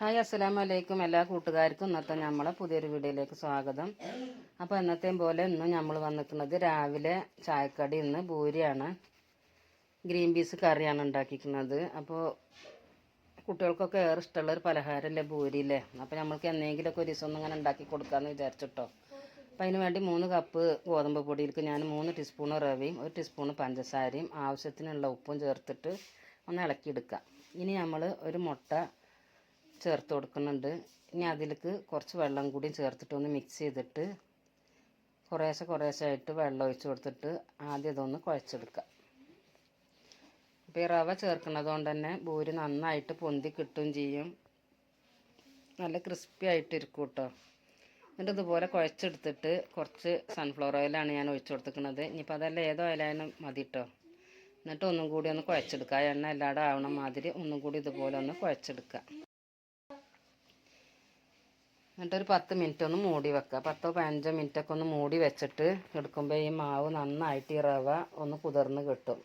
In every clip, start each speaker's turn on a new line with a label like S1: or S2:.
S1: Hi അസ്സലാമു അലൈക്കും എല്ലാ കൂട്ടുകാർക്കും ഇന്നത്തെ നമ്മളെ പുതിയൊരു വീഡിയോയിലേക്ക് സ്വാഗതം. അപ്പോൾ എന്നത്തെയും പോലെ ഇന്ന് നമ്മൾ വന്നിട്ടുള്ളത് രാവിലെ ചായക്കടി ഇന്ന് ഭൂരിയാണ് ഗ്രീൻ പീസ് കറിയാണ് ഉണ്ടാക്കിക്കുന്നത്. അപ്പോൾ കുട്ടികൾക്കൊക്കെ ഏറെ ഇഷ്ടമുള്ള ഒരു പലഹാരമല്ലേ ഭൂരിയില്ലേ അപ്പോൾ നമ്മൾക്ക് എന്തെങ്കിലുമൊക്കെ ഒരു ദിവസം ഒന്ന് ഇങ്ങനെ ഉണ്ടാക്കി കൊടുക്കാമെന്ന് വിചാരിച്ചിട്ടോ. അപ്പം അതിന് വേണ്ടി മൂന്ന് കപ്പ് ഗോതമ്പ് പൊടിയിലേക്ക് ഞാൻ മൂന്ന് ടീസ്പൂൺ റവയും ഒരു ടീസ്പൂൺ പഞ്ചസാരയും ആവശ്യത്തിനുള്ള ഉപ്പും ചേർത്തിട്ട് ഒന്ന് ഇളക്കിയെടുക്കാം ഇനി നമ്മൾ ഒരു മുട്ട ചേർത്ത് കൊടുക്കുന്നുണ്ട്. ഇനി അതിലേക്ക് കുറച്ച് വെള്ളം കൂടി ചേർത്തിട്ട് ഒന്ന് മിക്സ് ചെയ്തിട്ട് കുറേശ്ശെ കുറേശ്ശെ ആയിട്ട് വെള്ളം ഒഴിച്ച് കൊടുത്തിട്ട് ആദ്യം ഇതൊന്ന് കുഴച്ചെടുക്കുക. അപ്പോൾ ഈ റവ ചേർക്കുന്നത് കൊണ്ട് തന്നെ പൂരി നന്നായിട്ട് പൊന്തി കിട്ടുകയും ചെയ്യും. നല്ല ക്രിസ്പി ആയിട്ടിരിക്കും കേട്ടോ. എന്നിട്ട് ഇതുപോലെ കുഴച്ചെടുത്തിട്ട് കുറച്ച് സൺഫ്ലവർ ഓയിലാണ് ഞാൻ ഒഴിച്ചു കൊടുത്തിരിക്കുന്നത്. ഇനിയിപ്പോൾ അതല്ല ഏത് ഓയിലായാലും മതി കേട്ടോ. എന്നിട്ട് ഒന്നും കൂടി ഒന്ന് കുഴച്ചെടുക്കുക. എണ്ണ എല്ലായിടും ആവണ മാതിരി ഒന്നും കൂടി ഇതുപോലെ ഒന്ന് കുഴച്ചെടുക്കുക. എന്നിട്ടൊരു പത്ത് മിനിറ്റ് ഒന്ന് മൂടി വെക്കുക പത്തോ പതിനഞ്ചോ മിനിറ്റ് ഒക്കെ ഒന്ന് മൂടി വെച്ചിട്ട് എടുക്കുമ്പോൾ ഈ മാവ് നന്നായിട്ട് ഈ റവ ഒന്ന് കുതിർന്ന് കിട്ടും.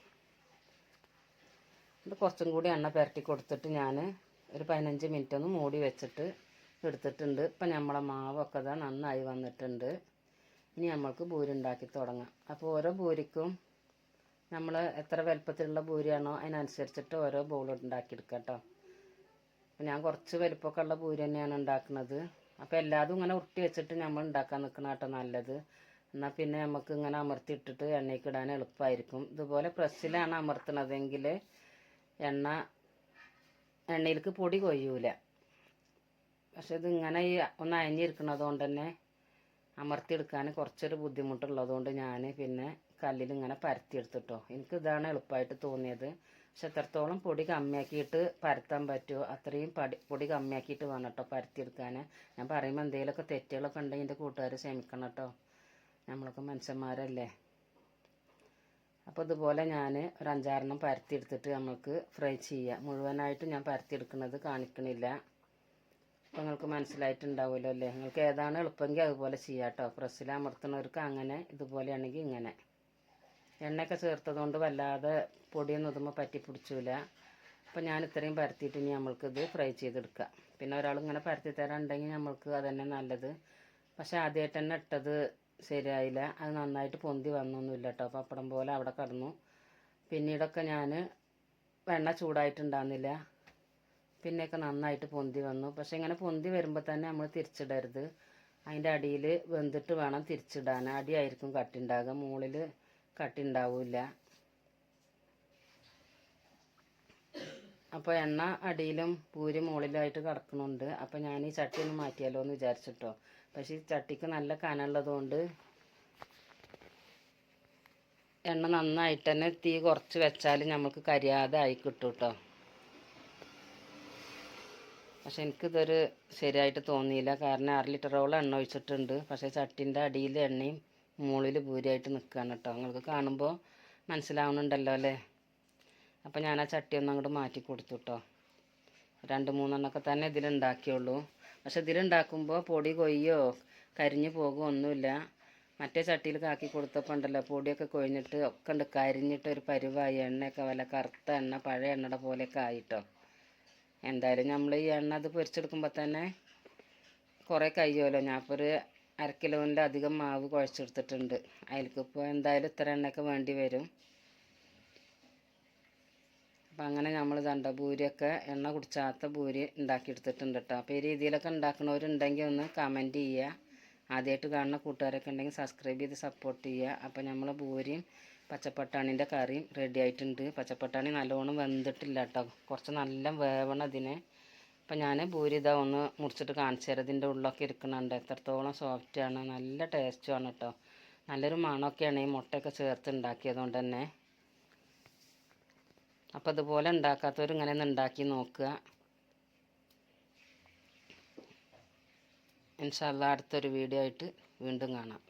S1: ഇത് കുറച്ചും കൂടി എണ്ണ പുരട്ടി കൊടുത്തിട്ട് ഞാൻ ഒരു പതിനഞ്ച് മിനിറ്റ് ഒന്ന് മൂടി വെച്ചിട്ട് എടുത്തിട്ടുണ്ട്. ഇപ്പം നമ്മളെ മാവൊക്കെ ഇതാ നന്നായി വന്നിട്ടുണ്ട്. ഇനി നമ്മൾക്ക് പൂരി ഉണ്ടാക്കി തുടങ്ങാം. അപ്പോൾ ഓരോ പൂരിക്കും നമ്മൾ എത്ര വലുപ്പത്തിലുള്ള പൂരിയാണോ അതിനനുസരിച്ചിട്ട് ഓരോ ബോൾ ഉണ്ടാക്കിയെടുക്കാം കേട്ടോ ഞാൻ കുറച്ച് വലുപ്പമൊക്കെ ഉള്ള പൂരി തന്നെയാണ് ഉണ്ടാക്കുന്നത്. അപ്പോൾ എല്ലാതും ഇങ്ങനെ ഉരുട്ടി വെച്ചിട്ട് നമ്മൾ ഉണ്ടാക്കാൻ നിൽക്കണം കേട്ടോ നല്ലത്. എന്നാൽ പിന്നെ നമുക്ക് ഇങ്ങനെ അമർത്തിയിട്ടിട്ട് എണ്ണയ്ക്ക് ഇടാൻ എളുപ്പമായിരിക്കും ഇതുപോലെ പ്രസ്സിലാണ് അമർത്തണതെങ്കിൽ എണ്ണ എണ്ണയിലേക്ക് പൊടി കൊയ്യൂല. പക്ഷെ ഇത് ഇങ്ങനെ ഈ ഒന്ന് അയഞ്ഞിരിക്കണത് കൊണ്ട് തന്നെ അമർത്തിയെടുക്കാൻ കുറച്ചൊരു ബുദ്ധിമുട്ടുള്ളതുകൊണ്ട് ഞാൻ പിന്നെ കല്ലിൽ ഇങ്ങനെ പരത്തിയെടുത്തിട്ടോ. എനിക്ക് ഇതാണ് എളുപ്പമായിട്ട് തോന്നിയത്. പക്ഷെ എത്രത്തോളം പൊടി കമ്മിയാക്കിയിട്ട് പരത്താൻ പറ്റുമോ അത്രയും പടി പൊടി കമ്മിയാക്കിയിട്ട് വേണം കേട്ടോ പരത്തിയെടുക്കാൻ ഞാൻ പറയുമ്പോൾ എന്തെങ്കിലുമൊക്കെ തെറ്റുകളൊക്കെ ഉണ്ടെങ്കിൽ എന്റെ കൂട്ടുകാർ ക്ഷമിക്കണം കേട്ടോ. നമ്മളൊക്കെ മനുഷ്യന്മാരല്ലേ. അപ്പോൾ ഇതുപോലെ ഞാൻ ഒരു അഞ്ചാറെണ്ണം പരത്തിയെടുത്തിട്ട് നമുക്ക് ഫ്രൈ ചെയ്യാം. മുഴുവനായിട്ട് ഞാൻ പരത്തിയെടുക്കുന്നത് കാണിക്കണില്ല. അപ്പോൾ നിങ്ങൾക്ക് മനസ്സിലായിട്ടുണ്ടാവുമല്ലോ അല്ലേ? നിങ്ങൾക്ക് ഏതാണ് എളുപ്പമെങ്കിൽ അതുപോലെ ചെയ്യാം കേട്ടോ. പ്രസ്സിൽ അങ്ങനെ ഇതുപോലെയാണെങ്കിൽ ഇങ്ങനെ. എണ്ണയൊക്കെ ചേർത്തതുകൊണ്ട് വല്ലാതെ പൊടിയൊന്നും ഇതുമ്പോൾ പറ്റി പിടിച്ചില്ല അപ്പോൾ ഞാൻ ഇത്രയും പരത്തിയിട്ട് ഇനി നമ്മൾക്കിത് ഫ്രൈ ചെയ്തെടുക്കാം. പിന്നെ ഒരാൾ ഇങ്ങനെ പരത്തി തരാനുണ്ടെങ്കിൽ നമ്മൾക്ക് അതന്നെ നല്ലത്. പക്ഷേ ആദ്യമായിട്ട് തന്നെ ഇട്ടത് ശരിയായില്ല. അത് നന്നായിട്ട് പൊന്തി വന്നൊന്നുമില്ല കേട്ടോ. പപ്പടം പോലെ അവിടെ കിടന്നു. പിന്നീടൊക്കെ ഞാൻ വെണ്ണ ചൂടായിട്ടുണ്ടാകുന്നില്ല പിന്നെയൊക്കെ നന്നായിട്ട് പൊന്തി വന്നു. പക്ഷെ ഇങ്ങനെ പൊന്തി വരുമ്പോൾ തന്നെ നമ്മൾ തിരിച്ചിടരുത്. അതിന്റെ അടിയിൽ വെന്തിട്ട് വേണം തിരിച്ചിടാൻ. അടിയായിരിക്കും കട്ടുണ്ടാകുക മുകളിൽ കട്ടിണ്ടാവില്ല. അപ്പോൾ എണ്ണ അടിയിലും പൂരി മുകളിലായിട്ട് കിടക്കണുണ്ട് അപ്പോൾ ഞാൻ ഈ ചട്ടി ഒന്ന് മാറ്റിയാലോ എന്ന് വിചാരിച്ചിട്ടോ. പക്ഷേ ഈ ചട്ടിക്ക് നല്ല കനമുള്ളതുകൊണ്ട് എണ്ണ നന്നായിട്ട് തന്നെ തീ കുറച്ച് വെച്ചാൽ നമുക്ക് കരിയാതെ ആയി കിട്ടും കേട്ടോ പക്ഷെ എനിക്കിതൊരു ശരിയായിട്ട് തോന്നിയില്ല. കാരണം അര ലിറ്ററോളം എണ്ണ ഒഴിച്ചിട്ടുണ്ട്. പക്ഷേ ചട്ടിന്റെ അടിയിൽ എണ്ണയും മുകളിൽ പൂരിയായിട്ട് നിൽക്കുകയാണ് കേട്ടോ. നിങ്ങൾക്ക് കാണുമ്പോൾ മനസ്സിലാവുന്നുണ്ടല്ലോ അല്ലേ? അപ്പോൾ ഞാൻ ആ ചട്ടി ഒന്ന് അങ്ങോട്ട് മാറ്റി കൊടുത്തു കേട്ടോ രണ്ട് മൂന്നെണ്ണമൊക്കെ തന്നെ ഇതിലുണ്ടാക്കിയുള്ളൂ. പക്ഷെ ഇതിലുണ്ടാക്കുമ്പോൾ പൊടി കൊയ്യോ കരിഞ്ഞു പോകുമോ ഒന്നുമില്ല. മറ്റേ ചട്ടിയിൽ കാക്കി കൊടുത്തപ്പോൾ ഉണ്ടല്ലോ പൊടിയൊക്കെ കൊഴിഞ്ഞിട്ട് ഒക്കെ ഉണ്ട്. കരിഞ്ഞിട്ട് ഒരു പരുവായി എണ്ണയൊക്കെ വല്ല കറുത്ത എണ്ണ പഴയ എണ്ണയുടെ പോലെയൊക്കെ ആയിട്ടോ എന്തായാലും നമ്മൾ ഈ എണ്ണ അത് പൊരിച്ചെടുക്കുമ്പോൾ തന്നെ കുറേ കഴിയുമല്ലോ? ഞാൻ ഇപ്പോൾ ഒരു അര കിലോന്റെ അധികം മാവ് കുഴച്ചെടുത്തിട്ടുണ്ട്. അതിലേക്കിപ്പോൾ എന്തായാലും ഇത്ര എണ്ണയൊക്കെ വേണ്ടി വരും. അപ്പം അങ്ങനെ നമ്മൾ ദണ്ട പൂരിയൊക്കെ എണ്ണ കുടിച്ചാത്ത പൂരി ഉണ്ടാക്കിയെടുത്തിട്ടുണ്ട് കേട്ടോ. അപ്പോൾ ഈ രീതിയിലൊക്കെ ഉണ്ടാക്കുന്നവരുണ്ടെങ്കിൽ ഒന്ന് കമന്റ് ചെയ്യുക. ആദ്യമായിട്ട് കാണുന്ന കൂട്ടുകാരൊക്കെ ഉണ്ടെങ്കിൽ സബ്സ്ക്രൈബ് ചെയ്ത് സപ്പോർട്ട് ചെയ്യുക. അപ്പോൾ നമ്മൾ പൂരിയും പച്ചപ്പട്ടാണിന്റെ കറിയും റെഡി ആയിട്ടുണ്ട്. പച്ചപ്പട്ടാണി നല്ലോണം വെന്തിട്ടില്ല കേട്ടോ. കുറച്ച് നല്ല വേവണം അതിന് അപ്പം ഞാൻ പൂരി ഇതാ ഒന്ന് മുറിച്ചിട്ട് കാണിച്ചു തരാം. ഇതിന്റെ ഉള്ളൊക്കെ ഇരിക്കുന്നുണ്ട് എത്രത്തോളം സോഫ്റ്റാണ് നല്ല ടേസ്റ്റുമാണ് കേട്ടോ നല്ലൊരു മണമൊക്കെയാണ് ഈ മുട്ടയൊക്കെ ചേർത്ത് ഉണ്ടാക്കിയതുകൊണ്ട് തന്നെ. അപ്പോൾ ഇതുപോലെ ഉണ്ടാക്കാത്തവർ ഇങ്ങനെ ഒന്ന് ഉണ്ടാക്കി നോക്കുക. ഇൻഷാല്ല അടുത്തൊരു വീഡിയോ ആയിട്ട് വീണ്ടും കാണാം.